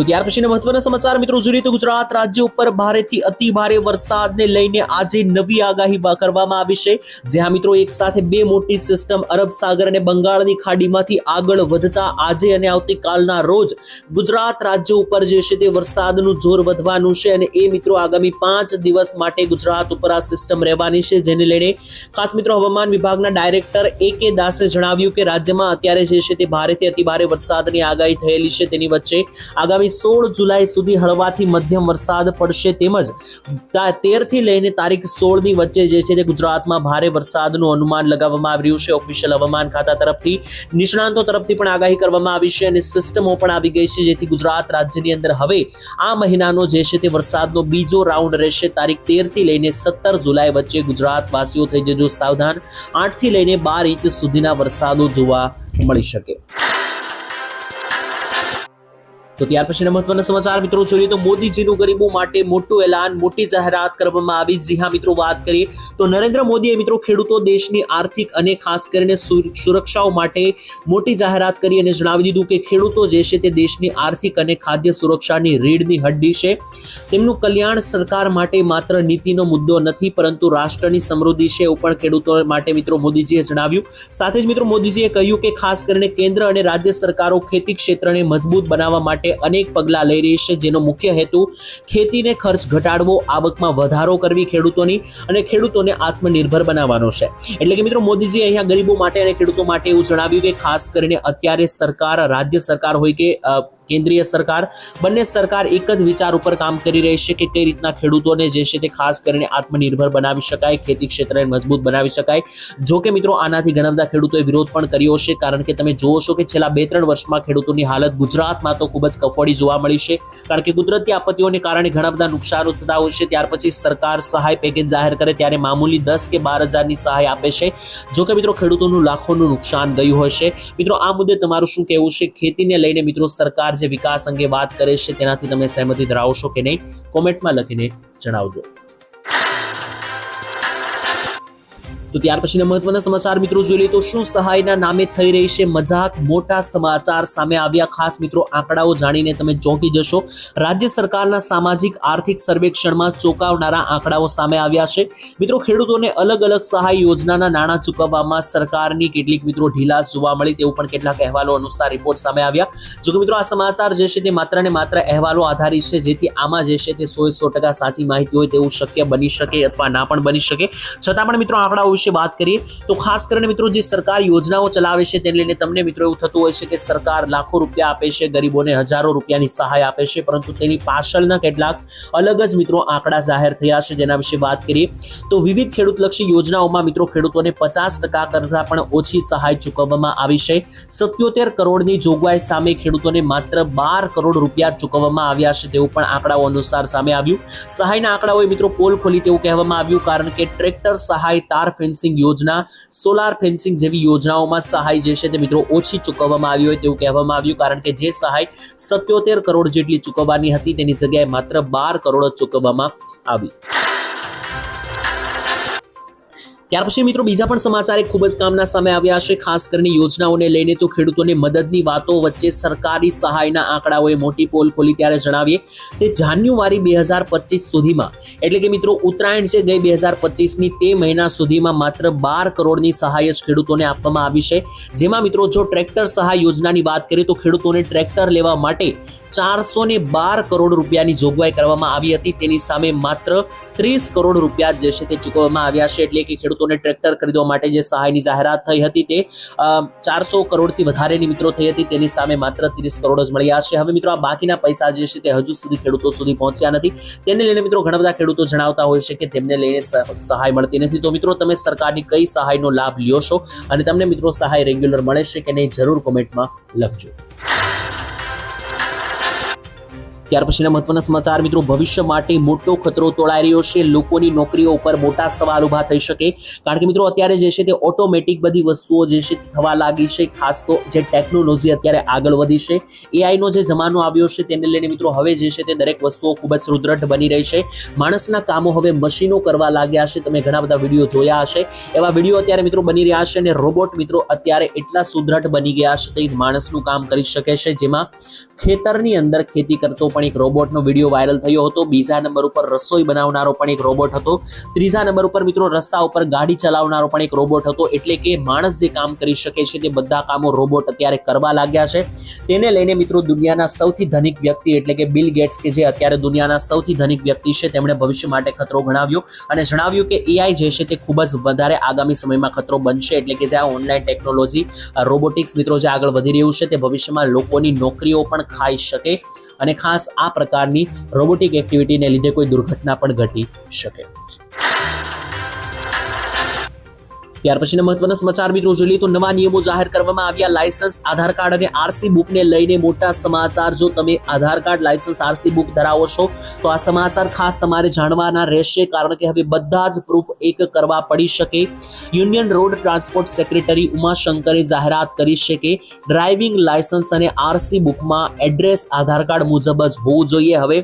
તો ત્યાર પછીના મહત્વના સમાચાર, મિત્રો, જોઈએ તો ગુજરાત રાજ્ય ઉપર ભારેથી અતિ ભારે વરસાદને લઈને આજે નવી આગાહી કરવામાં આવી છે. જ્યાં, મિત્રો, એક સાથે બે મોટી સિસ્ટમ અરબ સાગર અને બંગાળની ખાડીમાંથી આગળ વધતા આજે અને આવતીકાલના રોજ ગુજરાત રાજ્ય ઉપર જે છે તે વરસાદનું જોર વધવાનું છે અને એ, મિત્રો, આગામી પાંચ દિવસ માટે ગુજરાત ઉપર આ સિસ્ટમ રહેવાની છે. જેને લઈને ખાસ, મિત્રો, હવામાન વિભાગના ડાયરેક્ટર એ કે દાસે જણાવ્યું કે રાજ્યમાં અત્યારે જે છે તે ભારેથી અતિ ભારે વરસાદની આગાહી થયેલી છે તેની વચ્ચે આગામી સોળ જુલાઈ સુધી હળવાથી મધ્યમ વરસાદ પડશે તેમજ તેરથી લઈને તારીખ સોળની વચ્ચે જે છે તે ગુજરાતમાં ભારે વરસાદનું અનુમાન લગાવવામાં આવી રહ્યું છે. ઓફિશિયલ હવામાન ખાતા તરફથી નિષ્ણાંતો તરફથી પણ આગાહી કરવામાં આવી છે અને સિસ્ટમો પણ આવી ગઈ છે જેથી ગુજરાત રાજ્યની અંદર હવે આ મહિનાનો જે છે તે વરસાદનો બીજો રાઉન્ડ રહેશે. તારીખ તેરથી લઈને સત્તર જુલાઈ વચ્ચે ગુજરાતવાસીઓ થઈ જજો સાવધાન. આઠથી લઈને બાર ઇંચ સુધીના વરસાદો જોવા મળી શકે. તો ત્યાર પછીના મહત્વના સમાચાર મિત્રો જોઈએ તો મોદીજીનું ગરીબો માટે મોટું એલાન, મોટી જાહેરાત કરવામાં આવી. જી હા મિત્રો, વાત કરીએ તો નરેન્દ્ર મોદીએ મિત્રો ખેડૂતો દેશની આર્થિક અને ખાસ કરીને સુરક્ષાઓ માટે મોટી જાહેરાત કરી અને જણાવી દીધું કે ખેડૂતો જે છે તે દેશની આર્થિક અને ખાદ્ય સુરક્ષાની રીડની હડ્ડી છે. તેમનું કલ્યાણ સરકાર માટે માત્ર નીતિનો મુદ્દો નથી, પરંતુ રાષ્ટ્રની સમૃદ્ધિ છે એવું પણ ખેડૂતો માટે મિત્રો મોદીજીએ જણાવ્યું. સાથે જ મિત્રો મોદીજીએ કહ્યું કે ખાસ કરીને કેન્દ્ર અને રાજ્ય સરકારો ખેતી ક્ષેત્રને મજબૂત બનાવવા માટે અનેક પગલાં લઈ રહી છે. જેનો મુખ્ય હેતુ ખેતીને ખર્ચ ઘટાડવો, આવકમાં વધારો કરવી ખેડૂતોની અને ખેડૂતોને આત્મનિર્ભર બનાવવાનો છે. એટલે કે મિત્રો મોદીજી અહીંયા ગરીબો માટે અને ખેડૂતો માટે એવું જણાવ્યું કે ખાસ કરીને અત્યારે સરકાર, રાજ્ય સરકાર હોય કે કેન્દ્રીય સરકાર. બંને સરકાર એક જ વિચાર ઉપર કામ કરી રહી છે કે કઈ રીતના ખેડૂતોને જે છે તે ખાસ કરીને આત્મનિર્ભર બનાવી શકાય, ખેતી ક્ષેત્રને મજબૂત બનાવી શકાય. જો કે મિત્રો, આનાથી ઘણા બધા ખેડૂતોએ વિરોધ પણ કર્યો છે, કારણ કે તમે જોવો છો કે છેલ્લા બે ત્રણ વર્ષમાં ખેડૂતોની હાલત ગુજરાતમાં તો ખૂબ જ કફોડી જોવા મળી છે. કારણ કે કુદરતી આપત્તિઓને કારણે ઘણા બધા નુકસાનો થતા હોય છે, ત્યાર પછી સરકાર સહાય પેકેજ જાહેર કરે, ત્યારે મામૂલી દસ કે બાર હજારની સહાય આપે છે. જો કે મિત્રો, ખેડૂતોનું લાખોનું નુકસાન ગયું હોય છે. મિત્રો, આ મુદ્દે તમારું શું કહેવું છે? ખેતીને લઈને મિત્રો, સરકાર જે વિકાસ અંગે વાત કરે છે તેનાથી તમે સહેમતી ધરાવો છો કે નહીં, કોમેન્ટમાં લખીને જણાવજો. તો ત્યાર પછીના મહત્વના સમાચાર મિત્રો જોઈ લઈએ તો શું સહાયના નામે થઈ રહી છે મજાક? મોટા સમાચાર સામે આવ્યા. ખાસ મિત્રો આંકડાઓ જાણીને તમે ચોંકી જશો. રાજ્ય સરકારના સામાજિક આર્થિક સર્વેક્ષણમાં ચોંકાવનારા આંકડાઓ સામે આવ્યા છે. મિત્રો ખેડૂતોને અલગ અલગ સહાય યોજનાના નાણાં ચૂકવવામાં સરકારની કેટલીક મિત્રો ઢીલા જોવા મળી તેવું પણ કેટલાક અહેવાલો અનુસાર રિપોર્ટ સામે આવ્યા. જો કે મિત્રો આ સમાચાર જે છે તે માત્ર ને માત્ર અહેવાલો આધારિત છે. જેથી આમાં જે છે તે સો સો ટકા સાચી માહિતી હોય તેવું શક્ય બની શકે અથવા ના પણ બની શકે. છતાં પણ મિત્રો આંકડાઓ વિશે વાત કરીએ, તો ખાસ કરીને મિત્રો જે સરકાર યોજનાઓ ચલાવે છે તેને લઈને તમને મિત્રો એવું થતું હોય છે કે સરકાર લાખો રૂપિયા આપે છે, ગરીબોને હજારો રૂપિયાની સહાય આપે છે, પરંતુ તેની પાછળના કેટલાક અલગ જ મિત્રો આંકડા જાહેર થયા છે જેના વિશે વાત કરીએ, તો વિવિધ ખેડૂતલક્ષી યોજનાઓમાં મિત્રો ખેડૂતોને પચાસ ટકા કરતાં પણ ઓછી સહાય ચૂકવવામાં આવી છે. સત્યોતેર કરોડની જોગવાઈ સામે ખેડૂતોને માત્ર બાર કરોડ રૂપિયા ચૂકવવામાં આવ્યા છે તેવું પણ આંકડાઓ અનુસાર સામે આવ્યું. સહાયના આંકડાઓએ મિત્રો પોલ ખોલી તેવું કહેવામાં આવ્યું, કારણ કે ટ્રેક્ટર સહાય તાર ફેન્સિંગ યોજના સોલાર ફેન્સિંગ જેવી યોજનાઓમાં સહાય જે છે તે મિત્રો ઓછી ચૂકવવામાં આવી હોય તેવું કહેવામાં આવ્યું. કારણ કે જે સહાય સત્યોતેર કરોડ જેટલી ચૂકવવાની હતી તેની જગ્યાએ માત્ર બાર કરોડ ચૂકવવામાં આવી. ત્યાર પછી મિત્રો બીજા પણ સમાચાર એક ખૂબ જ કામના સામે આવ્યા છે. ખાસ કરીને યોજનાઓને લઈને તો ખેડૂતોને મદદની વાતો વચ્ચે સરકારી સહાયના આંકડાઓએ મોટી પોલ ખોલી ત્યારે જણાવીએ તે જાન્યુઆરી બે હજાર પચીસ સુધીમાં, એટલે કે મિત્રો ઉત્તરાયણ છે ગઈ બે હજાર પચીસની તે મહિના સુધીમાં માત્ર બાર કરોડની સહાય જ ખેડૂતોને આપવામાં આવી છે. જેમાં મિત્રો જો ટ્રેક્ટર સહાય યોજનાની વાત કરીએ તો ખેડૂતોને ટ્રેક્ટર લેવા માટે ચારસો બાર કરોડ રૂપિયાની જોગવાઈ કરવામાં આવી હતી. તેની સામે માત્ર ત્રીસ કરોડ રૂપિયા જે છે તે ચૂકવવામાં આવ્યા છે. એટલે કે ખેડૂતોને ટ્રેક્ટર ખરીદવા માટે જે સહાયની જાહેરાત થઈ હતી તે ચારસો કરોડથી વધારેની મિત્રો થઈ હતી. તેની સામે માત્ર ત્રીસ કરોડ જ મળ્યા છે. હવે મિત્રો આ બાકીના પૈસા જે છે તે હજુ સુધી ખેડૂતો સુધી પહોંચ્યા નથી. તેને લઈને મિત્રો ઘણા બધા ખેડૂતો જણાવતા હોય છે કે તેમને લઈને સહાય મળતી નથી. તો મિત્રો તમે સરકારની કઈ સહાયનો લાભ લ્યો છો? અને તમને મિત્રો સહાય રેગ્યુલર મળે છે કે નહીં જરૂર કોમેન્ટમાં લખજો. ત્યાર પછીના મહત્વના સમાચાર, મિત્રો, ભવિષ્ય માટે મોટો ખતરો તોળાઈ રહ્યો છે. લોકોની નોકરીઓ ઉપર મોટા સવાલ ઊભા થઈ શકે. કારણ કે, મિત્રો, અત્યારે જે છે તે ઓટોમેટિક બધી વસ્તુઓ જે છે થવા લાગી છે. ખાસ તો જે ટેકનોલોજી અત્યારે આગળ વધી છે. એઆઈનો જે જમાનો આવ્યો છે તેને લઈને, મિત્રો, હવે જે છે તે દરેક વસ્તુઓ ખૂબ જ સુદૃઢ બની રહી છે. માણસના કામો હવે મશીનો કરવા લાગ્યા છે. તમે ઘણા બધા વીડિયો જોયા હશે. એવા વીડિયો અત્યારે, મિત્રો, બની રહ્યા છે અને રોબોટ, મિત્રો, અત્યારે એટલા સુદૃઢ બની ગયા છે તે માણસનું કામ કરી શકે છે. જેમાં ખેતરની અંદર ખેતી કરતો પણ એક રોબોટનો વીડિયો વાયરલ થયો હતો. બીજા નંબર ઉપર રસોઈ બનાવનારો પણ એક રોબોટ હતો. ત્રીજા નંબર ઉપર મિત્રો રસ્તા ઉપર ગાડી ચલાવનારો પણ એક રોબોટ હતો. એટલે કે માણસ જે કામ કરી શકે છે તે બધા કામો રોબોટ અત્યારે કરવા લાગ્યા છે. તેને લઈને મિત્રો દુનિયાના સૌથી ધનિક વ્યક્તિ એટલે કે બિલ ગેટ્સ કે જે અત્યારે દુનિયાના સૌથી ધનિક વ્યક્તિ છે, તેમણે ભવિષ્ય માટે ખતરો ગણાવ્યો અને જણાવ્યું કે એઆઈ જે છે તે ખૂબ જ વધારે આગામી સમયમાં ખતરો બનશે. એટલે કે જે આ ઓનલાઈન ટેકનોલોજી રોબોટિક્સ મિત્રો જે આગળ વધી રહ્યું છે તે ભવિષ્યમાં લોકોની નોકરીઓ પણ ખાઈ શકે અને ખાસ આ પ્રકારની રોબોટિક એક્ટિવિટીને લીધે કોઈ દુર્ઘટના પણ ઘટી શકે. ત્યાર પછીના મહત્વના સમાચાર મિત્રો જોઈએ તો નવા નિયમો જાહેર કરવામાં આવ્યા. લાયસન્સ આધાર કાર્ડ અને આરસી બુકને લઈને મોટા સમાચાર. જો તમે Aadhaar card licence RC book ધરાવો છો, તો આ સમાચાર ખાસ તમારે જાણવાના રહેશે, કારણ કે હવે બધા જ પ્રૂફ એક કરવા પડી શકે. યુનિયન રોડ ટ્રાન્સપોર્ટ સેક્રેટરી ઉમાશંકરે જાહેરાત કરી છે કે ડ્રાઇવિંગ લાયસન્સ અને આરસી બુકમાં એડ્રેસ આધાર કાર્ડ મુજબ જ હોવું જોઈએ. હવે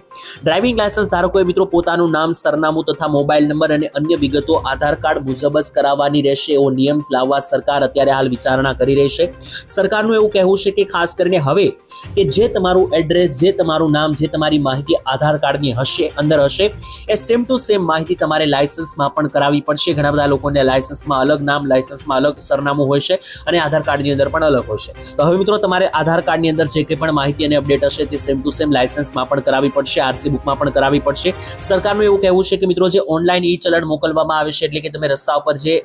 ડ્રાઇવિંગ લાયસન્સ ધારકોએ મિત્રો પોતાનું નામ, સરનામું તથા મોબાઈલ નંબર અને અન્ય વિગતો આધાર કાર્ડ મુજબ જ કરાવવાની રહેશે. એવો નિયમ લાવવા સરકાર અત્યારે હાલ વિચારણા કરી રહી છે. સરકારનું એવું કહેવું છે કે ખાસ કરીને હવે કે જે તમારું એડ્રેસ, જે તમારું નામ, જે તમારી માહિતી આધાર કાર્ડની હશે, અંદર હશે, એ સેમ ટુ સેમ માહિતી તમારે લાયસન્સમાં પણ કરાવવી પડશે. ઘણા બધા લોકોને લાયસન્સમાં અલગ નામ, લાયસન્સમાં અલગ સરનામું હોય છે અને આધાર કાર્ડની અંદર પણ અલગ હોય છે. તો હવે મિત્રો તમારે આધાર કાર્ડની અંદર જે કંઈ પણ માહિતી અને અપડેટ હશે તે સેમ ટુ સેમ લાયસન્સમાં પણ કરાવવી પડશે આરસી બુકમાં પણ કરાવવી પડશે. સરકારનું એવું કહેવું છે કે મિત્રો જે ઓનલાઈન ઈ ચલણ મોકલવામાં આવે છે એટલે કે તમે રસ્તા ઉપર જે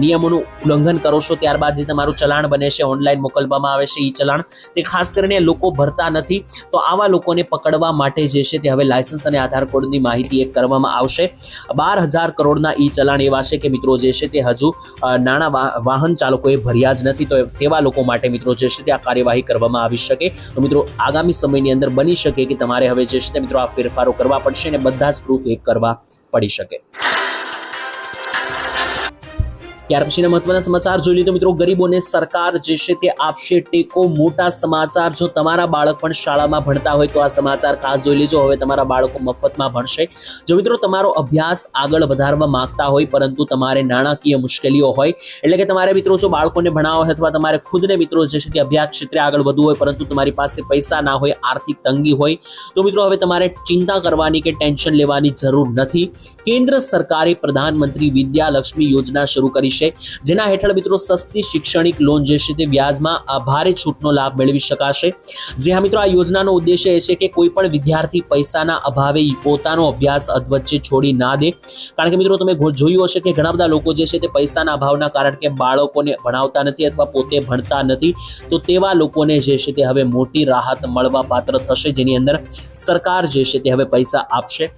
નિયમોનું ઉલ્લંઘન કરો છો ત્યારબાદ જે તમારું ચલાણ બને છે ઓનલાઈન મોકલવામાં આવે છે એ ચલાણ, તે ખાસ કરીને લોકો ભરતા નથી, તો આવા લોકોને પકડવા માટે જે છે તે હવે લાયસન્સ અને આધાર કાર્ડની માહિતી એક કરવામાં આવશે. બાર હજાર કરોડના ઈ ચલાણ એવા છે કે મિત્રો જે છે તે હજુ નાણાં વાહન ચાલકોએ ભર્યા જ નથી, તો તેવા લોકો માટે મિત્રો જે છે તે આ કાર્યવાહી કરવામાં આવી શકે. તો મિત્રો આગામી સમયની અંદર બની શકે કે તમારે હવે જે છે તે મિત્રો આ ફેરફારો કરવા પડશે અને બધા જ પ્રૂફ એક કરવા પડી શકે. ત્યાર પછીના મહત્વના સમાચાર જોઈ લઈએ તો મિત્રો, ગરીબોને સરકાર જે છે તે આપશે ટેકો. મોટા સમાચાર, જો તમારા બાળક પણ શાળામાં ભણતા હોય તો આ સમાચાર ખાસ જોઈ લેજો. હવે તમારા બાળકો મફતમાં ભણશે. જો મિત્રો, તમારો અભ્યાસ આગળ વધારવા માંગતા હોય, પરંતુ તમારે નાણાકીય મુશ્કેલીઓ હોય, એટલે કે તમારે મિત્રો, જો બાળકોને ભણાવો હોય અથવા તમારે ખુદને મિત્રો જે છે તે અભ્યાસ ક્ષેત્રે આગળ વધવું હોય, પરંતુ તમારી પાસે પૈસા ના હોય, આર્થિક તંગી હોય, તો મિત્રો, હવે તમારે ચિંતા કરવાની કે ટેન્શન લેવાની જરૂર નથી. કેન્દ્ર સરકારે પ્રધાનમંત્રી વિદ્યાલક્ષ્મી યોજના શરૂ કરી છે. જેના હેઠળ મિત્રો સસ્તી શૈક્ષણિક લોન જે છે તે વ્યાજમાં આ ભારે છૂટનો લાભ મેળવી શકાશે. જે હા મિત્રો આ યોજનાનો ઉદ્દેશ્ય એ છે કે કોઈ પણ વિદ્યાર્થી પૈસાના અભાવે પોતાનો અભ્યાસ અધવચ્ચે છોડી ના દે. કારણ કે મિત્રો તમે જોયું હશે કે ઘણા બધા લોકો જે છે તે પૈસાના અભાવના કારણ કે બાળકોને ભણાવતા નથી અથવા પોતે ભણતા નથી, તો તેવા લોકોને જે છે તે હવે મોટી રાહત મળવા પાત્ર થશે. જેની અંદર સરકાર જે છે તે હવે પૈસા આપશે.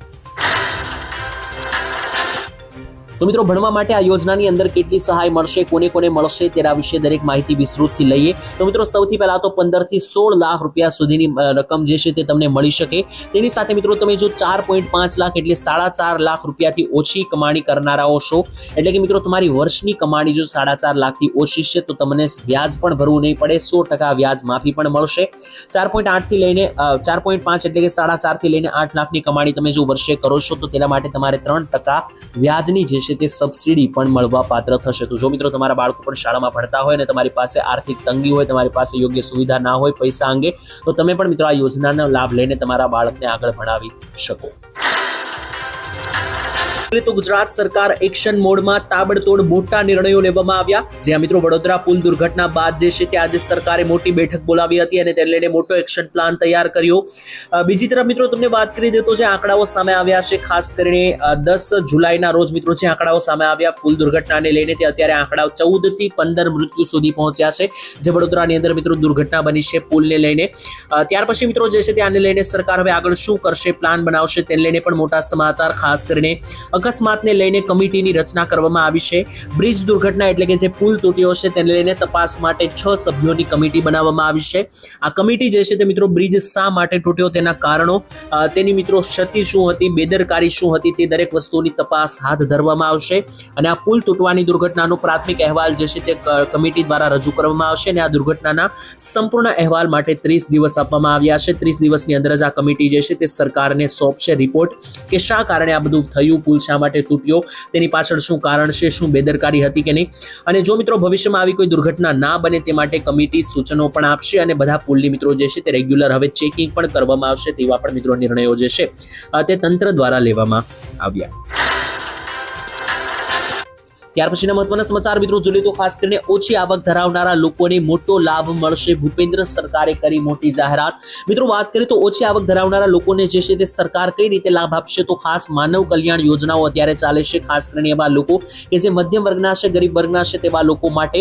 તો મિત્રો, ભણવા માટે આ યોજનાની અંદર કેટલી સહાય મળશે, કોને કોને મળશે તેના વિશે દરેક માહિતી વિસ્તૃતથી લઈએ. તો મિત્રો, સૌથી પહેલા તો પંદરથી સોળ લાખ રૂપિયા સુધીની રકમ જે છે તે તમને મળી શકે. તેની સાથે મિત્રો, તમે જો ચાર પોઈન્ટ પાંચ લાખ એટલે સાડા ચાર લાખ રૂપિયાથી ઓછી કમાણી કરનારાઓ છો, એટલે કે મિત્રો, તમારી વર્ષની કમાણી જો સાડા ચાર લાખથી ઓછી છે, તો તમને વ્યાજ પણ ભરવું નહીં પડે, સો ટકા વ્યાજ માફી પણ મળશે. ચાર પોઈન્ટ આઠથી લઈને ચાર પોઈન્ટ પાંચ એટલે કે સાડા ચારથી લઈને આઠ લાખની કમાણી તમે જો વર્ષે કરો છો, તો તેના માટે તમારે ત્રણ ટકા વ્યાજની જે છે તે સબસિડી પણ મળવા પાત્ર થશે. તો જો મિત્રો તમારા બાળકો પણ શાળામાં ભણતા હોય અને તમારી પાસે આર્થિક તંગી હોય, તમારી પાસે યોગ્ય સુવિધા ના હોય, પૈસા અંગે, તો તમે પણ મિત્રો આ યોજનાનો લાભ લઈને તમારા બાળકને આગળ ભણાવી શકો. તો ગુજરાત સરકાર એક્શન મોડમાં તાબડતોડ મોટા નિર્ણયો લેવામાં આવ્યા. જ્યાં મિત્રો વડોદરા પુલ દુર્ઘટના બાદ જે છે ત્યાં આજે સરકારે મોટી બેઠક બોલાવી હતી અને તેને લઈને મોટો એક્શન પ્લાન તૈયાર કર્યો. બીજી તરફ મિત્રો તમને વાત કરી દે તો જે આંકડાઓ સામે આવ્યા છે, ખાસ કરીને દસ જુલાઈના રોજ મિત્રો જે આંકડાઓ સામે આવ્યા પુલ દુર્ઘટનાને લઈને તે અત્યારે આંકડાઓ ચૌદથી પંદર મૃત્યુ સુધી પહોંચ્યા છે. જે વડોદરાની અંદર મિત્રો દુર્ઘટના બની છે પુલને લઈને. ત્યાર પછી મિત્રો જે છે તે આને લઈને સરકાર હવે આગળ શું કરશે, પ્લાન બનાવશે તેને લઈને પણ મોટા સમાચાર, ખાસ કરીને અકસ્માતને લઈને કમિટીની રચના કરવામાં આવી છે. બ્રિજ દુર્ઘટના એટલે કે જે પુલ તૂટ્યો છે તેને લઈને તપાસ માટે છ સભ્યોની કમિટી બનાવવામાં આવી છે. આ કમિટી જે છે તે મિત્રો બ્રિજ શા માટે તૂટ્યો તેના કારણો તેની મિત્રો ક્ષતિ શું હતી, બેદરકારી શું હતી તે દરેક વસ્તુની તપાસ હાથ ધરવામાં આવશે. અને આ પુલ તૂટવાની દુર્ઘટનાનો પ્રાથમિક અહેવાલ જે છે તે કમિટી દ્વારા રજૂ કરવામાં આવશે અને આ દુર્ઘટનાના સંપૂર્ણ અહેવાલ માટે ત્રીસ દિવસ આપવામાં આવ્યા છે. ત્રીસ દિવસની અંદર જ આ કમિટી જે છે તે સરકારને સોંપશે રિપોર્ટ કે શા કારણે આ બધું થયું, પુલ શા માટે તૂટ્યો, તેની પાછળ શું કારણ છે, શું બેદરકારી હતી કે નહીં? અને જો મિત્રો ભવિષ્યમાં આવી કોઈ દુર્ઘટના ના બને તે માટે કમિટી સૂચનો પણ આપશે અને બધા પુલની મિત્રો જે છે તે રેગ્યુલર હવે ચેકિંગ પણ કરવામાં આવશે તેવા પણ મિત્રો નિર્ણયો જે છે તે તંત્ર દ્વારા લેવામાં આવ્યા. ત્યાર પછીના મહત્વના સમાચાર મિત્રો જોઈએ તો ખાસ કરીને ઓછી આવક ધરાવનારા લોકોને મોટો લાભ મળશે. ભૂપેન્દ્ર સરકારે કરી મોટી જાહેરાત. મિત્રો વાત કરીએ તો ઓછી આવક ધરાવનારા લોકોને જે છે તે સરકાર કઈ રીતે લાભ આપશે? તો ખાસ માનવ કલ્યાણ યોજનાઓ અત્યારે ચાલે છે. ખાસ કરીને એવા લોકો કે જે મધ્યમ વર્ગના છે, ગરીબ વર્ગના છે તેવા લોકો માટે.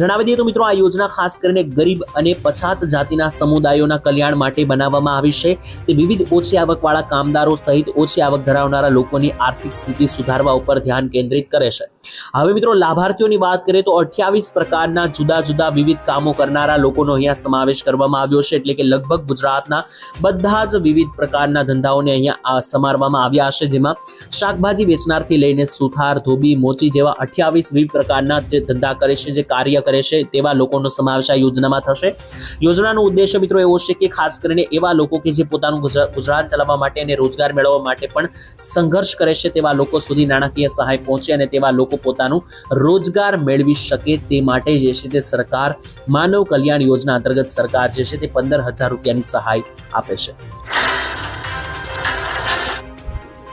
જણાવી દઈએ તો મિત્રો આ યોજના ખાસ કરીને ગરીબ અને પછાત જાતિના સમુદાયોના કલ્યાણ માટે બનાવવામાં આવી છે. તે વિવિધ ઓછી આવકવાળા કામદારો સહિત ઓછી આવક ધરાવનારા લોકોની આર્થિક સ્થિતિ સુધારવા ઉપર ધ્યાન કેન્દ્રિત કરે છે. હવે મિત્રો, લાભાર્થીઓની વાત કરીએ તો અઠ્યાવીસ પ્રકારના જુદા જુદા વિવિધ કામો કરનારા લોકોનો અહીંયા સમાવેશ કરવામાં આવ્યો છે. એટલે કે લગભગ ગુજરાતના બધા જ વિવિધ પ્રકારના ધંધાઓને અહીંયા સમારવામાં આવ્યા છે જેમાં શાકભાજી વેચનારથી લઈને સુથાર, ધોબી, મોચી જેવા અઠ્યાવીસ વિવિધ પ્રકારના જે ધંધા કરે છે, જે કાર્ય કરે છે, તેવા લોકોનો સમાવેશ આ યોજનામાં થશે. યોજનાનો ઉદ્દેશ્ય મિત્રો એવો છે કે ખાસ કરીને એવા લોકો કે જે પોતાનું ગુજરાત ચલાવવા માટે અને રોજગાર મેળવવા માટે પણ સંઘર્ષ કરે છે, તેવા લોકો સુધી નાણાકીય સહાય પહોંચે અને તેવા લોકો પોતાનું રોજગાર મેળવી શકે તે માટે જે છે તે સરકાર માનવ કલ્યાણ યોજના અંતર્ગત સરકાર જે છે તે પંદર હજાર રૂપિયાની સહાય આપે છે.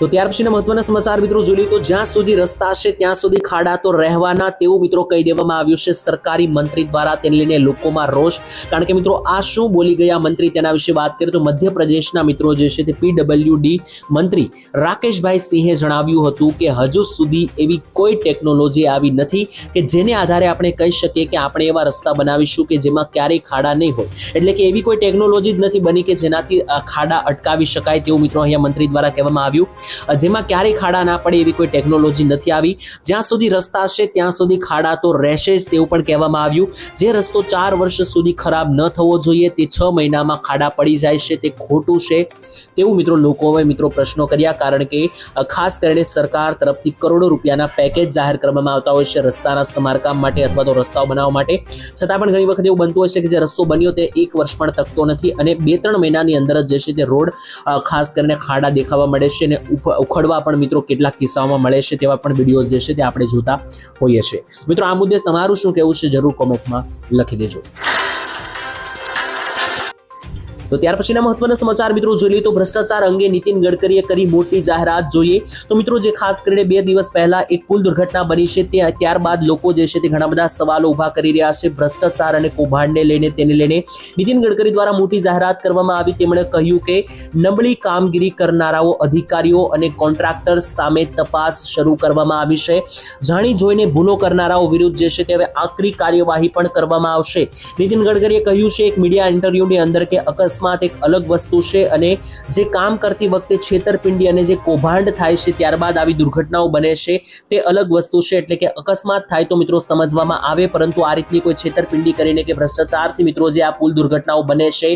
તો ત્યાર પછીના મહત્વના સમાચાર મિત્રો જોઈ લઈએ તો જ્યાં સુધી રસ્તા છે, ત્યાં સુધી ખાડા તો રહેવાના તેવું મિત્રો કહી દેવામાં આવ્યું છે સરકારી મંત્રી દ્વારા તેને લઈને લોકોમાં રોષ. કારણ કે મિત્રો આ શું બોલી ગયા મંત્રી તેના વિશે વાત કરીએ તો મધ્યપ્રદેશના મિત્રો જે છે તે પીડબ્લ્યુડી મંત્રી રાકેશભાઈ સિંહે જણાવ્યું હતું કે હજુ સુધી એવી કોઈ ટેકનોલોજી આવી નથી કે જેને આધારે આપણે કહી શકીએ કે આપણે એવા રસ્તા બનાવીશું કે જેમાં ક્યારેય ખાડા નહીં હોય. એટલે કે એવી કોઈ ટેકનોલોજી જ નથી બની કે જેનાથી ખાડા અટકાવી શકાય તેવું મિત્રો અહીંયા મંત્રી દ્વારા કહેવામાં આવ્યું. જેમાં ક્યારેય ખાડા ના પડે એવી કોઈ ટેકનોલોજી નથી આવી. જ્યાં સુધી રસ્તા છે, ત્યાં સુધી ખાડા તો રહેશે જ તેવું પણ કહેવામાં આવ્યું. જે રસ્તો ચાર વર્ષ સુધી ખરાબ ન થવો જોઈએ, તે છ મહિનામાં ખાડા પડી જાય છે, તે ખોટું છે. તેવું મિત્રો લોકોએ મિત્રો પ્રશ્નો કર્યા, કારણ કે ખાસ કરીને સરકાર તરફથી કરોડો રૂપિયાના પેકેજ જાહેર કરવામાં આવતા હોય છે, રસ્તાના સમારકામ માટે અથવા તો રસ્તાઓ બનાવવા માટે. છતાં પણ ઘણી વખત એવું બનતું હોય છે કે જે રસ્તો બન્યો તે એક વર્ષ પણ તકતો નથી અને બે ત્રણ મહિનાની અંદર જ જે છે તે રોડ ખાસ કરીને ખાડા દેખાવા મળે છે અને ઉખડવા પણ મિત્રો કેટલાક કિસ્સાઓમાં મળે છે તેવા પણ વિડીયોઝ જે છે તે આપણે જોતા હોઈએ છીએ. મિત્રો, આ મુદ્દે તમારું શું કહેવું છે? જરૂર કોમેન્ટમાં લખી દેજો. તો ત્યાર પછીના મહત્વના સમાચાર મિત્રો જોઈ લઈએ તો ભ્રષ્ટાચાર અંગે નીતિન ગડકરીએ કરી મોટી જાહેરાત જોઈએ. તો મિત્રો જે ખાસ કરીને બે દિવસ પહેલા એક પુલ દુર્ઘટના બની છે તે ત્યારબાદ લોકો જે છે તે ઘણા બધા સવાલો ઊભા કરી રહ્યા છે ભ્રષ્ટાચાર અને કૌભાંડને લઈને તેને લઈને. નીતિન ગડકરી દ્વારા મોટી જાહેરાત કરવામાં આવી તેમણે કહ્યું કે નબળી કામગીરી કરનારાઓ અધિકારીઓ અને કોન્ટ્રાક્ટર્સ સામે તપાસ શરૂ કરવામાં આવી છે. જાણી જોઈને ભૂલો કરનારાઓ વિરુદ્ધ જે છે તે હવે આકરી કાર્યવાહી પણ કરવામાં આવશે. નીતિન ગડકરીએ કહ્યું છે એક મીડિયા ઇન્ટરવ્યુની અંદર કે અકસ્માત એક અલગ વસ્તુ છે અને જે કામ કરતી વખતે છેતરપિંડી અને જે કૌભાંડ થાય છે ત્યારબાદ આવી દુર્ઘટનાઓ બને છે, તે અલગ વસ્તુ છે એટલે કે અકસ્માત થાય તો મિત્રો સમજવામાં આવે, પરંતુ આ રીતની કોઈ છેતરપિંડી કરીને કે ભ્રષ્ટાચારથી મિત્રો જે આ પુલ દુર્ઘટનાઓ બને છે,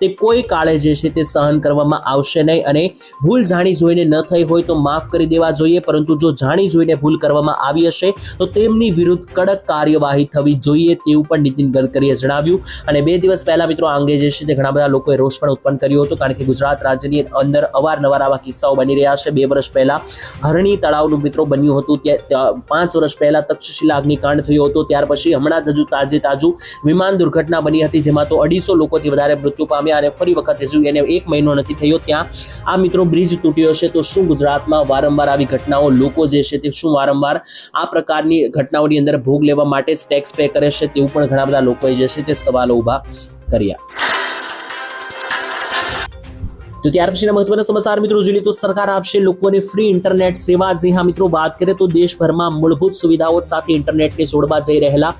તે કોઈ કાળે જે છે તે સહન કરવામાં આવશે નહીં અને ભૂલ જાણી જોઈને ન થઈ હોય તો માફ કરી દેવા જોઈએ, પરંતુ જો જાણી જોઈને ભૂલ કરવામાં આવી હશે, તો તેમની વિરુદ્ધ કડક કાર્યવાહી થવી જોઈએ તેવું પણ નીતિન ગડકરીએ જણાવ્યું. અને બે દિવસ પહેલા મિત્રો આ અંગે જે છે તે ઘણા બધા લોકોએ રોષ પણ ઉત્પન્ન કર્યો હતો કારણ કે ગુજરાત રાજ્યની અંદર અવારનવાર આવા કિસ્સાઓ બની રહ્યા છે. બે વર્ષ પહેલા હરણી તળાવનું મિત્રો બન્યું હતું. ત્યાં- પાંચ વર્ષ પહેલા તક્ષશિલા અગ્નિકાંડ થયો હતો. ત્યાર પછી હમણાં જ હજુ તાજે તાજું વિમાન દુર્ઘટના બની હતી જેમાં તો અઢીસો લોકોથી વધારે મૃત્યુ પામ્યા અને ફરી વખત હજુ એને એક મહિનો નથી થયો. ત્યાં આ મિત્રો બ્રિજ તૂટ્યો છે. તો શું ગુજરાતમાં વારંવાર આવી ઘટનાઓ લોકો જે છે તે શું વારંવાર આ પ્રકારની ઘટનાઓની અંદર ભોગ લેવા માટે ટેક્સ પે કરે છે તેવું પણ ઘણા બધા લોકોએ જે છે તે સવાલો ઊભા કર્યા. તો ત્યાર મહત્વના સમાચાર, મિત્રો, જોઈએ તો સરકાર આપશે લોકોને ફ્રી ઇન્ટરનેટ સેવા. જે હા, મિત્રો, વાત કરીએ તો દેશભરમાં મૂળભૂત સુવિધાઓ સાથે ઇન્ટરનેટને જોડવા જઈ રહેલા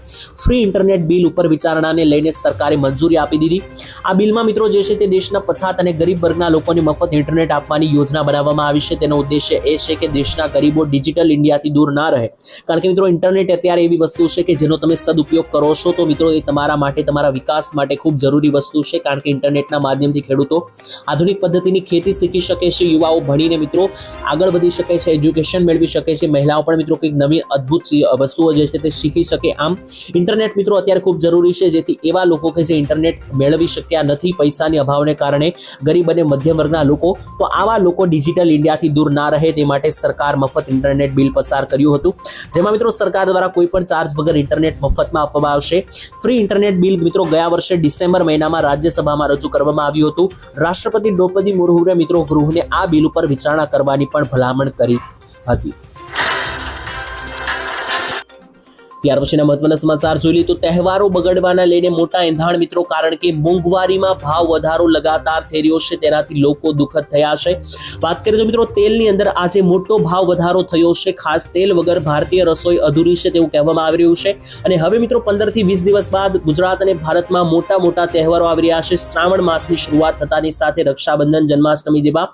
ફ્રી ઇન્ટરનેટ બિલ ઉપર વિચારણાને લઈને સરકારે મંજૂરી આપી દીધી. આ બિલમાં, મિત્રો, જે છે તે દેશના પછાત અને ગરીબ વર્ગના લોકોને મફત ઇન્ટરનેટ આપવાની યોજના બનાવવામાં આવી છે. તેનો ઉદ્દેશ્ય એ છે કે દેશના ગરીબો ડિજિટલ ઇન્ડિયાથી દૂર ના રહે. કારણ કે, મિત્રો ઇન્ટરનેટ અત્યારે એવી વસ્તુ છે કે જેનો તમે સદુપયોગ કરો છો તો, મિત્રો, એ તમારા માટે, તમારા વિકાસ માટે ખૂબ જરૂરી વસ્તુ છે. કારણ કે ઇન્ટરનેટના માધ્યમથી ખેડૂતો આધુનિક પદ્ધતિની ખેતી શીખી શકે છે, યુવાઓ ભણીને મિત્રો આગળ વધી શકે છે એજ્યુકેશન મેળવી શકે છે, મહિલાઓ પણ મિત્રો કંઈક નવી અદ્ભુત વસ્તુઓ જે છે તે શીખી શકે. આમ ઇન્ટરનેટ મિત્રો અત્યારે ખૂબ જરૂરી છે, જેથી એવા લોકો કે જે ઇન્ટરનેટ મેળવી શક્યા નથી પૈસાની અભાવને કારણે ગરીબ અને મધ્યમ વર્ગના લોકો, તો આવા લોકો ડિજિટલ ઇન્ડિયાથી દૂર ના રહે તે માટે સરકાર મફત ઇન્ટરનેટ બિલ પસાર કર્યું હતું. જેમાં મિત્રો સરકાર દ્વારા કોઈ પણ ચાર્જ વગર ઇન્ટરનેટ મફતમાં આપવામાં આવશે. ફ્રી ઇન્ટરનેટ બિલ મિત્રો ગયા વર્ષે ડિસેમ્બર મહિનામાં રાજ્યસભામાં રજૂ કરવામાં આવ્યું હતું. રાષ્ટ્રપતિ દ્રૌપદી મુર્મુએ મિત્રો ગૃહને આ બિલ ઉપર વિચારણા કરવાની પણ ભલામણ કરી હતી. ત્યાર પછીના મહત્વના સમાચાર જોઈ લઈએ તો તહેવારો બગડવાના લઈને મોટા એંધાણ મિત્રો કારણ કે મોંઘવારીમાં ભાવ વધારો લગાતાર થઈ રહ્યો છે, તેનાથી લોકો દુઃખદ થયા છે. વાત કરીએ તો મિત્રો તેલની અંદર આજે મોટો ભાવ વધારો થયો છે, ખાસ તેલ વગર ભારતીય રસોઈ અધૂરી છે તેવું કહેવામાં આવી રહ્યું છે. અને હવે મિત્રો પંદરથી વીસ દિવસ બાદ ગુજરાત અને ભારતમાં મોટા મોટા તહેવારો આવી રહ્યા છે. શ્રાવણ માસની શરૂઆત થતાની સાથે રક્ષાબંધન, જન્માષ્ટમી જેવા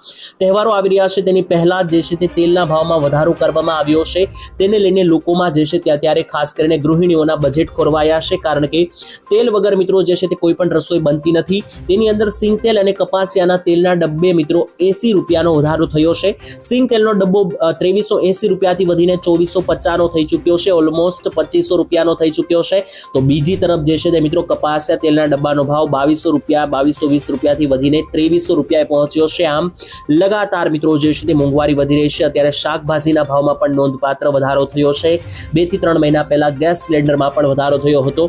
તહેવારો આવી રહ્યા છે. તેની પહેલા જ છે તે તેલના ભાવમાં વધારો કરવામાં આવ્યો છે. તેને લઈને લોકોમાં જે છે ત્યાં અત્યારે ખાસ કરીને ગૃહિણીઓના બજેટ ખોરવાયા છે. કારણ કે તેલ વગર મિત્રો જે છે તે કોઈ પણ રસોઈ બનતી નથી. તેની અંદર સિંગ તેલ અને કપાસિયાના તેલના ડબ્બે મિત્રો એસી રૂપિયાનો વધારો થયો છે. સિંગ તેલનો ડબ્બો ત્રેવીસો એસી રૂપિયાથી વધીને ચોવીસો પચાસનો થઈ ચૂક્યો છે. ઓલમોસ્ટ પચીસો રૂપિયાનો થઈ ચૂક્યો છે. તો બીજી તરફ જે છે તે મિત્રો કપાસિયા તેલના ડબ્બાનો ભાવ બાવીસો રૂપિયા, બાવીસો વીસ રૂપિયાથી વધીને ત્રેવીસો રૂપિયાએ પહોંચ્યો છે. આમ લગાતાર મિત્રો જે છે તે મોંઘવારી વધી રહી છે. અત્યારે શાકભાજીના ભાવમાં પણ નોંધપાત્ર વધારો થયો છે. બેથી ત્રણ મહિના પહેલા ગેસ સિલિન્ડરમાં પણ વધારો થયો હતો.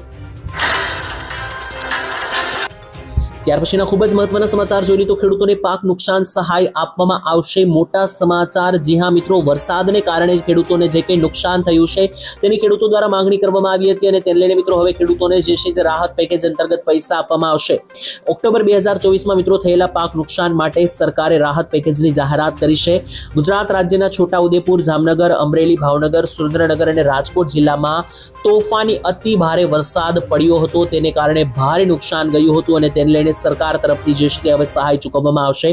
ત્યાર પછીના ખૂબ જ મહત્વના સમાચાર જોઈ તો ખેડૂતોને પાક નુકસાન સહાય આપવામાં આવશે. મોટા સમાચાર, જી હા મિત્રો, વરસાદને કારણે ખેડૂતોને જે કંઈ નુકસાન થયું છે, તેની ખેડૂતો દ્વારા માંગણી કરવામાં આવી હતી અને તેને લઈને મિત્રો હવે ખેડૂતોને જે છે તે રાહત પેકેજ અંતર્ગત પૈસા આપવામાં આવશે. ઓક્ટોબર બે હજાર ચોવીસમાં મિત્રો થયેલા પાક નુકસાન માટે સરકારે રાહત પેકેજની જાહેરાત કરી છે. ગુજરાત રાજ્યના છોટાઉદેપુર, જામનગર, અમરેલી, ભાવનગર, સુરેન્દ્રનગર અને રાજકોટ જિલ્લામાં તોફાની અતિ ભારે વરસાદ પડ્યો હતો. તેને કારણે ભારે નુકસાન ગયું હતું અને તેને લઈને સરકાર તરફથી જે છે તે હવે સહાય ચૂકવવામાં આવશે.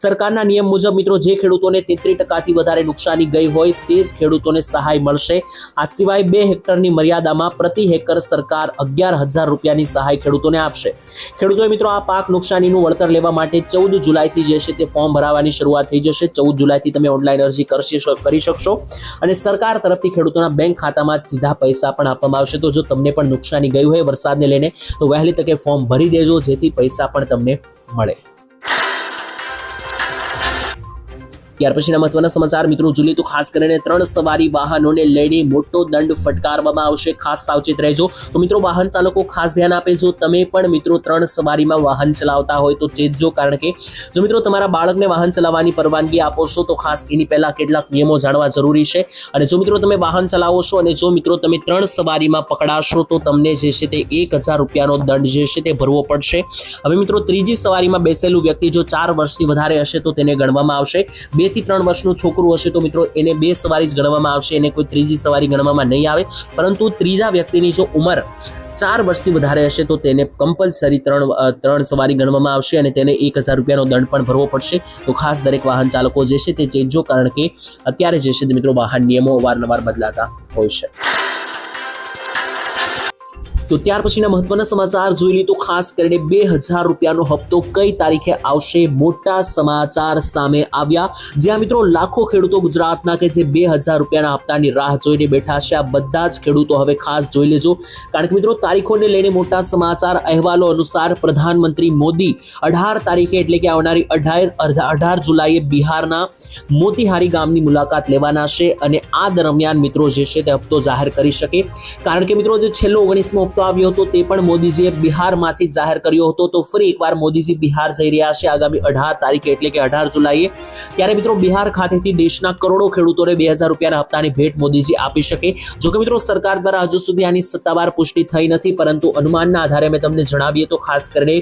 સરકારના નિયમ મુજબ મિત્રો જે ખેડૂતોને તેત્રીસ ટકાથી વધારે નુકસાની ગઈ હોય તે જ ખેડૂતોને સહાય મળશે. આ સિવાય બે હેક્ટરની મર્યાદામાં પ્રતિ હેક્ટર સરકાર અગિયાર હજાર રૂપિયાની સહાય ખેડૂતોને આપશે. ખેડૂતોએ મિત્રો આ પાક નુકસાનીનું વળતર લેવા માટે ચૌદ જુલાઈથી જે છે તે ફોર્મ ભરાવાની શરૂઆત થઈ જશે. ચૌદ જુલાઈથી તમે ઓનલાઈન અરજી કરશી કરી શકશો. અને સરકાર તરફથી ખેડૂતોના બેંક ખાતામાં સીધા પૈસા પણ આપવામાં આવશે. તો જો તમને પણ નુકસાની ગયું હોય વરસાદને લઈને, તો વહેલી તકે ફોર્મ ભરી દેજો, જેથી પૈસા પણ તમને મળે. ત્યાર પછીના મહત્વના સમાચાર, મિત્રો, જોઈએ તો ખાસ કરીને ત્રણ સવારી વાહનોને લઈને મોટો દંડ ફટકારવામાં આવશે. ખાસ સાવચેત રહેજો. તો મિત્રો, વાહન ચાલકો ખાસ ધ્યાન આપે જો તમે પણ, મિત્રો, ત્રણ સવારીમાં વાહન ચલાવતા હોય તો ચેતજો. કારણ કે જો મિત્રો, તમારા બાળકને વાહન ચલાવવાની પરવાનગી આપો છો, તો ખાસ એની પહેલા કેટલાક નિયમો જાણવા જરૂરી છે. અને જો મિત્રો, તમે વાહન ચલાવો છો અને જો મિત્રો, તમે ત્રણ સવારીમાં પકડાશો, તો તમને જે છે તે એક હજાર રૂપિયાનો દંડ જે છે તે ભરવો પડશે. હવે મિત્રો, ત્રીજી સવારીમાં બેસેલું વ્યક્તિ જો ચાર વર્ષથી વધારે હશે, તો તેને ગણવામાં આવશે. બે થી ત્રણ વર્ષનું છોકરું હશે તો મિત્રો એને બે સવારી જ ગણવામાં આવશે, એને કોઈ ત્રીજી સવારી ગણવામાં નહીં આવે. પરંતુ ત્રીજા વ્યક્તિની જો ઉંમર ચાર વર્ષથી વધારે હશે તો તેને કમ્પલસરી ત્રણ ત્રણ સવારી ગણવામાં આવશે અને તેને એક હજાર રૂપિયાનો દંડ પણ ભરવો પડશે. તો ખાસ દરેક વાહન ચાલકો જે છે તે ચેતજો કારણ કે અત્યારે જે છે તે મિત્રો વાહન નિયમો અવારનવાર બદલાતા હોય છે. તો ત્યાર પછીના મહત્વના સમાચાર જોઈ લઈએ તો ખાસ કરીને બે હજાર રૂપિયાનો હપ્તો કઈ તારીખે આવશે મોટા સમાચાર સામે આવ્યા. જ્યાં મિત્રો લાખો ખેડૂતો ગુજરાતના કે જે બે હજાર રૂપિયાના હપ્તાની રાહ જોઈને બેઠા છે. આ બધા જ ખેડૂતો હવે ખાસ જોઈ લેજો. કારણ કે મિત્રો તારીખોને લઈને મોટા સમાચાર અહેવાલો અનુસાર પ્રધાનમંત્રી મોદી અઢાર તારીખે એટલે કે આવનારી અઢાર અઢાર જુલાઈએ બિહારના મોતીહારી ગામની મુલાકાત લેવાના છે અને આ દરમિયાન મિત્રો જે છે તે હપ્તો જાહેર કરી શકે. કારણ કે મિત્રો જે છેલ્લો ઓગણીસમો હપ્તો આવ્યો હતો તે પણ મોદીજીએ બિહારમાંથી જાહેર કર્યો હતો. તો ફરી એકવાર મોદીજી બિહાર જઈ રહ્યા છે આગામી અઢાર તારીખે એટલે કે અઢાર જુલાઈએ. ત્યારે મિત્રો બિહાર ખાતેથી દેશના કરોડો ખેડૂતોને બે હજાર રૂપિયાના હપ્તાની ભેટ મોદીજી આપી શકે. જો કે મિત્રો સરકાર દ્વારા હજુ સુધી આની સત્તાવાર પુષ્ટિ થઈ નથી, પરંતુ અનુમાનના આધારે મેં તમને જણાવીએ તો ખાસ કરીને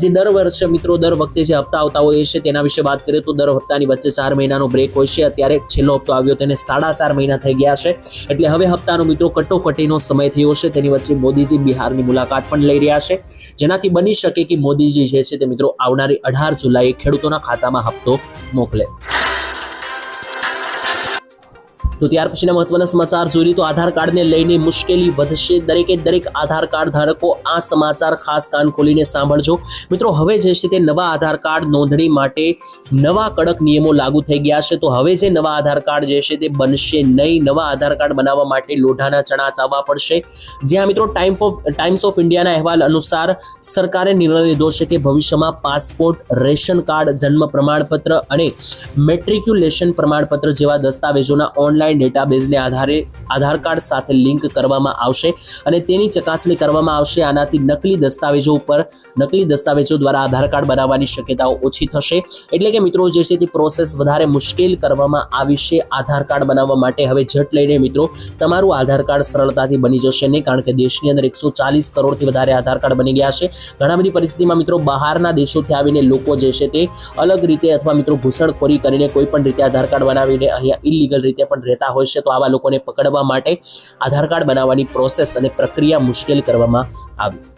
જે દર વર્ષે મિત્રો દર વખતે જે હપ્તા આવતા હોય છે તેના વિશે વાત કરીએ તો દર હપ્તાની વચ્ચે ચાર મહિનાનો બ્રેક હોય છે. અત્યારે છેલ્લો હપ્તો આવ્યો તેને સાડા ચાર મહિના થઈ ગયા છે. એટલે હવે હપ્તાનો મિત્રો કટોકટીનો સમય થયો છે. તેની વચ્ચે મોદીજી બિહારની મુલાકાત પણ લઈ રહ્યા છે. જેનાથી બની શકે કે મોદીજી જે છે તે મિત્રો આવનારી અઢાર જુલાઈએ ખેડૂતોના ખાતામાં હપ્તો મોકલે. તો ત્યાર પછીના મહત્વના સમાચાર જોઈએ તો આધાર કાર્ડને લઈને મુશ્કેલી વધશે. દરેકે દરેક આધાર કાર્ડ ધારકો આ સમાચાર ખાસ કાન ખોલીને સાંભળજો. મિત્રો, હવે જે છે તે નવા આધાર કાર્ડ નોંધણી માટે નવા કડક નિયમો લાગુ થઈ ગયા છે. તો હવે જે નવા આધાર કાર્ડ જે છે તે બનશે નહીં. નવા આધાર કાર્ડ બનાવવા માટે લોઢાના ચણા ચાવવા પડશે. જ્યાં મિત્રો ટાઈમ ઓફ ટાઈમ્સ ઓફ ઇન્ડિયાના અહેવાલ અનુસાર સરકારે નિર્ણય લીધો છે કે ભવિષ્યમાં પાસપોર્ટ, રેશન કાર્ડ, જન્મ પ્રમાણપત્ર અને મેટ્રિક્યુલેશન પ્રમાણપત્ર જેવા દસ્તાવેજોના ઓનલાઈન ડેટાબેઝને આધારે આધાર કાર્ડ સાથે લિંક કરવામાં આવશે અને તેની ચકાસણી કરવામાં આવશે. આનાથી નકલી દસ્તાવેજો ઉપર, નકલી દસ્તાવેજો દ્વારા આધાર કાર્ડ બનાવવાની શક્યતાઓ ઓછી થશે. એટલે કે મિત્રો, જે છે તે પ્રોસેસ વધારે મુશ્કેલ કરવામાં આવી છે આધાર કાર્ડ બનાવવા માટે. હવે જટ લઈને મિત્રો, તમારું આધાર કાર્ડ સરળતાથી બની જશે નહીં, કારણ કે દેશની અંદર એકસો ચાલીસ કરોડથી વધારે આધાર કાર્ડ બની ગયા છે. ઘણા બધી પરિસ્થિતિમાં મિત્રો, બહારના દેશોથી આવીને લોકો જે છે તે અલગ રીતે અથવા મિત્રો, ઘૂસણખોરી કરીને કોઈ પણ રીતે આધાર કાર્ડ બનાવીને અહીંયા ઇલીગલ રીતે પણ રહેતા હોય છે, તો આવા લોકોને પકડવા માટે આધાર કાર્ડ બનાવવાની પ્રોસેસ અને પ્રક્રિયા મુશ્કેલ કરવામાં આવી.